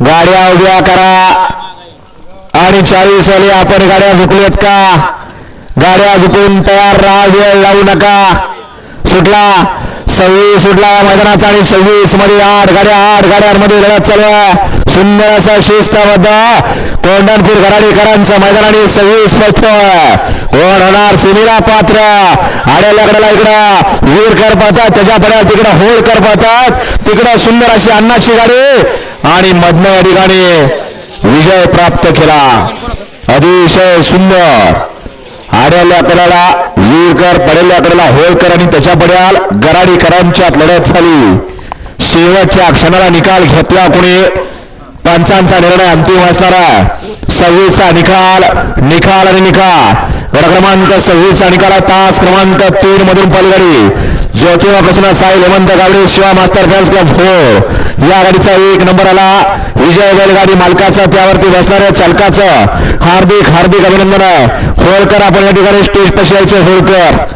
गाड्या उभ्या करा. आणि चाळीस वाले आपण गाड्या झुकलेत का? गाड्या झुकून तयार राहा वेळ लावू नका. सुटला. सव्वीस सुटला मैदानाचा आणि सव्वीसमध्ये आठ गाड्या आठ गाड्यांमध्ये लढत चालू आहे. सुंदर असा शिस्तबद्ध कोंढणपूर घराडीकरांचं मैदान आणि सव्वीस स्पष्ट कोण होणार? सिमीला पात्र. आड्याल्याकडेला इकडं. वीरकर पाहतात त्याच्या पड्यात तिकडं होळकर पाहतात तिकडं सुंदर अशी अन्नाची गाडी. आणि मधनं या ठिकाणी विजय प्राप्त केला. अतिशय सुंदर. आड्याल्या कडाला वीरकर पडेल्या कडेला होळकर आणि त्याच्या पड्याल गराडीकरांच्यात लढत झाली. शेवटच्या क्षणाला निकाल घेतला कोणी? पंचांचा निर्णय अंतिम असणारा सव्वीसचा निकाल निकाल आणि निकाल. गड क्रमांक सव्वीसचा निकाल तास क्रमांक तीन मधून पलगडी. Jyotiba Prasanna Sai Hemant Gawade Shiva master fans club. हो या गाडीचा एक नंबर आला. विजय बैलगाडी मालकाचं त्यावरती बसणाऱ्या चालकाचं हार्दिक हार्दिक अभिनंदन आहे. होळकर आपण या ठिकाणी स्टेज पशी यायचं होळकर.